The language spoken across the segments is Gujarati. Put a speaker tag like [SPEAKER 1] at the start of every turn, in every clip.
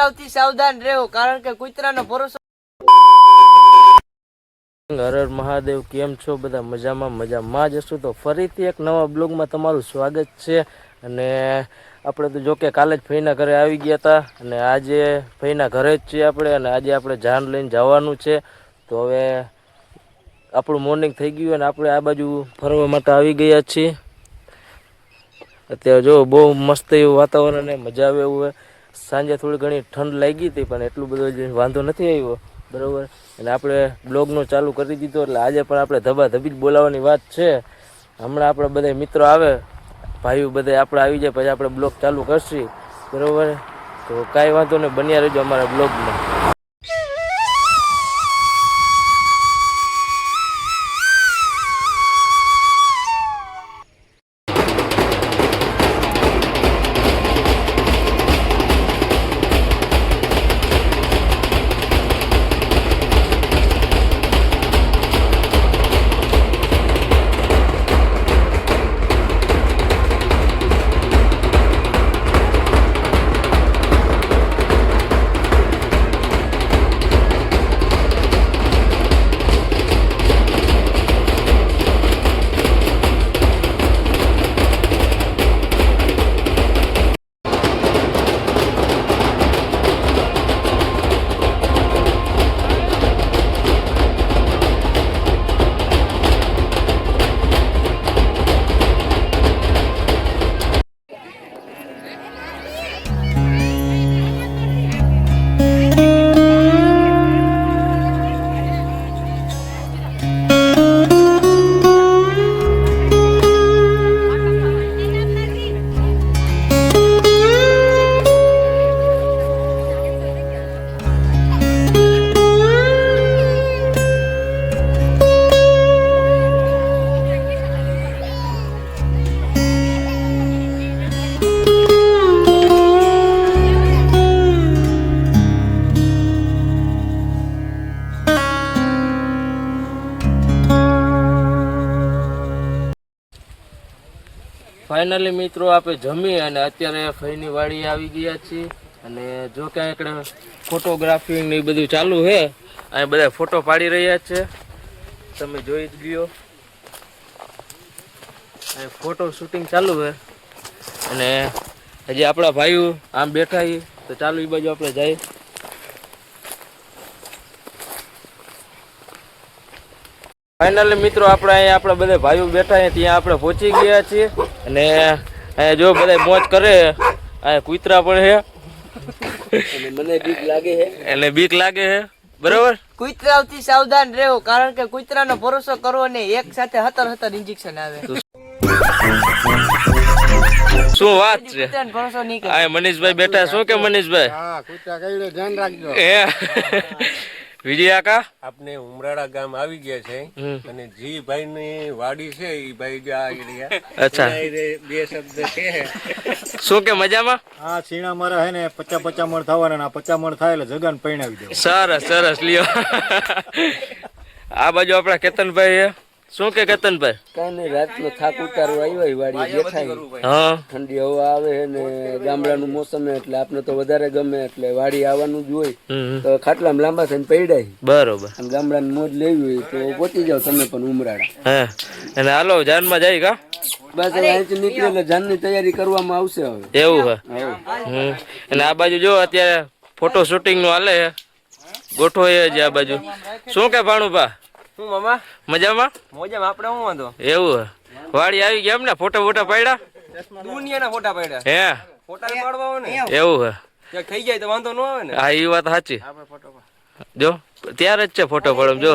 [SPEAKER 1] કુતરાવથી સાવધાન રહેવું, કારણ કે કુતરાનો ભરોસો
[SPEAKER 2] હર હર મહાદેવ, કેમ છો બધા? મજામાં મજામાં જ હશું. તો ફરીથી એક નવા બ્લોગમાં તમારું સ્વાગત છે. અને આપણે તો જો કે કાલે જ ફઈના ઘરે આવી ગયા હતા. અને આજે ફઈના ઘરે જ છીએ આપણે, અને આજે આપણે જાન લઈને જવાનું છે. તો હવે આપણું મોર્નિંગ થઈ ગયું અને આપણે આ બાજુ ફરવા માટે આવી ગયા છીએ. અત્યારે જો બહુ મસ્ત એવું વાતાવરણ અને મજા આવે એવું છે સાંજે થોડી ઘણી ઠંડ લાગી હતી, પણ એટલું બધું વાંધો નથી આવ્યો. બરાબર? અને આપણે બ્લોગનું ચાલુ કરી દીધો, એટલે આજે પણ આપણે ધબાધબી જ બોલાવવાની વાત છે. હમણાં આપણે બધા મિત્રો આવે, ભાઈઓ બધા આપણે આવી જાય, પછી આપણે બ્લોગ ચાલુ કરશી. બરાબર? તો કાંઈ વાંધો નહીં, બન્યા રહેજો અમારા બ્લોગમાં. ફાઇનલી મિત્રો આપણે જમી અને અત્યારે ફઈની વાડી આવી ગયા છીએ. અને જો ક્યાં આપણે ફોટોગ્રાફી ને એ બધું ચાલુ છે અહીં બધા ફોટો પાડી રહ્યા છે. તમે જોઈ જ ગયો. અહીં ફોટો શૂટિંગ ચાલુ છે અને હજી આપણા ભાઈઓ આમ બેઠા છીએ તો ચાલુ એ બાજુ આપણે જઈએ. ફાઇનલી મિત્રો આપણે અહીંયા આપણે બધા ભાઈઓ બેઠા છે ત્યાં આપણે પહોંચી ગયા છીએ. અને અહીંયા જો બધા મોજ કરે અહીંયા કૂતરા પણ છે. મને બીક લાગે છે. એટલે બીક લાગે છે. બરોબર?
[SPEAKER 1] કુતરાવથી સાવધાન રહેવું કારણ કે કુતરાનો ભરોસો કરવો નહીં એક સાથે હતર હતર ઇન્જેક્શન આવે.
[SPEAKER 2] શું વાત છે?
[SPEAKER 1] ભરોસો
[SPEAKER 2] આ મનીષભાઈ બેઠા શું કે મનીષભાઈ?
[SPEAKER 3] હા કૂતરા કઈડે ધ્યાન રાખજો?
[SPEAKER 2] વિજય કાકા?
[SPEAKER 3] આપણે ઉમરાળા ગામ આવી ગયા છે અને જી ભાઈ ની વાડી છે ઈ ભાઈ જો આ રહ્યા
[SPEAKER 2] અચ્છા.
[SPEAKER 3] બે શબ્દ છે.
[SPEAKER 2] શું કે મજામાં?
[SPEAKER 4] આ છીણા મારા હે ને પચા પચા મણ થવાના ને આ પચાસ મણ થાય એટલે જગાન પૈણાવી દે
[SPEAKER 2] સરસ સરસ લ્યો. આ બાજુ આપણા કેતનભાઈ છે. શું કે કેતનભાઈ?
[SPEAKER 5] કઈ નહીં રાતનો થાક ઉતારવા આવ્યો વાડી બેઠા
[SPEAKER 2] હા.
[SPEAKER 5] ઠંડી હવા આવે છે ને ગામડાનું મોસમ એટલે આપને તો વધારે ગમે એટલે વાડી આવવાનું જ હોય.
[SPEAKER 2] તો
[SPEAKER 5] તો ખાટલામાં લાંબા થઈને પૈડાય.
[SPEAKER 2] બરોબર.
[SPEAKER 5] અને ગામડાની મોજ લેવી હોય તો પહોંચી જાવ તમે પણ ઉમરાડા
[SPEAKER 2] હા અને હાલો જાનમાં જાય કા?
[SPEAKER 5] બસ અહીંથી નીકળેલો જાનની તૈયારી કરવામાં આવશે હવે.
[SPEAKER 2] એવું હે? અને આ બાજુ જો અત્યારે ફોટો શૂટિંગનું હાલે છે ગોઠવો એ જ આ બાજુ. શું કે ભાણુભા?
[SPEAKER 1] શું મામા?
[SPEAKER 2] મજામાં?
[SPEAKER 1] મોજામાં આપણે શું વાંધો?
[SPEAKER 2] એવું વાડી આવી ગયા એમ ને ફોટો ફોટા પાડ્યા?
[SPEAKER 1] દુનિયાના ફોટા પડ્યા.
[SPEAKER 2] હે.
[SPEAKER 1] ફોટા પાડવા ને?
[SPEAKER 2] એવું હે.
[SPEAKER 1] ત્યાં થઈ જાય તો વાંધો ન આવે ને?
[SPEAKER 2] હા એ વાત સાચી. જો ત્યારે જ છે ફોટો પડો જો.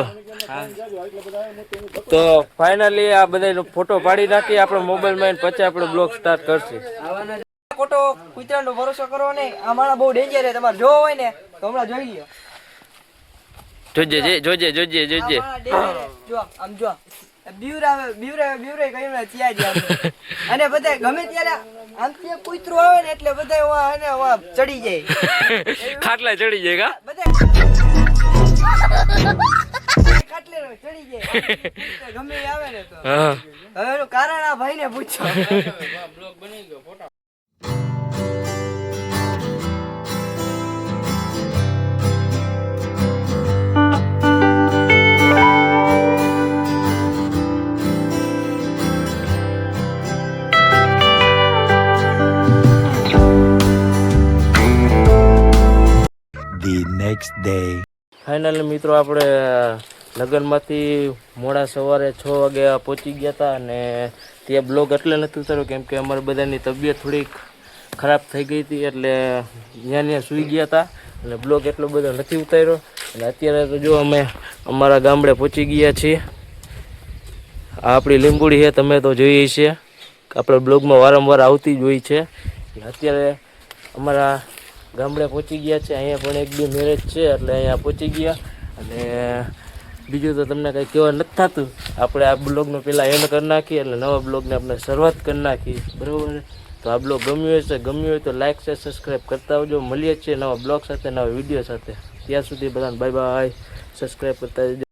[SPEAKER 2] તો ફાઇનલી આ બધા ફોટો પાડી નાખી આપણે મોબાઈલમાં પછી આપણે બ્લોગ સ્ટાર્ટ કરશે.
[SPEAKER 1] ખોટો કુતરાનો ભરોસો કરો નહીં. આ માણસ બહુ ડેન્જર છે. તમારે જોવો હોય ને તો હમણાં જોઈ લ્યો.
[SPEAKER 2] જોજે જે- જોજે જોજે જોજે.
[SPEAKER 1] જો આમ જો. બીવરાવે બીવરાવે બીવરાવે કઈ ના થયા જ અને બધા ગમે ત્યારે આમ એક કૂતરું આવે ને એટલે બધા વા અને વા ચડી જાય.
[SPEAKER 2] ખાટલા ચડી જાય કા?
[SPEAKER 1] બધા ખાટલે ચડી જાય. ગમે આવે ને તો. હવે કારણ આ ભાઈ ને પૂછો
[SPEAKER 6] next ડે
[SPEAKER 2] ફાઇનલી મિત્રો, આપણે લગ્નમાંથી મોડા સવારે છ વાગે પહોંચી ગયા હતા અને ત્યાં બ્લોગ એટલે નથી ઉતાર્યો, કેમ કે અમારી બધાની તબિયત થોડીક ખરાબ થઈ ગઈ હતી એટલે ત્યાં ત્યાં સૂઈ ગયા હતા અને બ્લોગ એટલો બધો નથી ઉતાર્યો. અને અત્યારે તો જો અમે અમારા ગામડે પહોંચી ગયા છીએ. આ આપણી લીંબુડી છે, તમે તો જોઈએ છે આપણે બ્લોગમાં વારંવાર આવતી જ હોય છે. અત્યારે અમારા ગામડે પહોંચી ગયા છે. અહીંયા પણ એક બે મેરેજ છે એટલે અહીંયા પહોંચી ગયા. અને બીજું તો તમને કંઈ કહેવા નથી થતું. આપણે આ બ્લોગનો પહેલાં એન્ડ કરી નાખીએ એટલે નવા બ્લોગને આપણે શરૂઆત કરી નાખીએ. બરાબર? તો આ બ્લોગ ગમ્યો હોય છે ગમ્યું હોય તો લાઇક છે સબસ્ક્રાઈબ કરતા આવજો. મળીએ છીએ નવા બ્લોગ સાથે, નવા વીડિયો સાથે. ત્યાં સુધી બધાને બાય બાય સબસ્ક્રાઈબ કરતા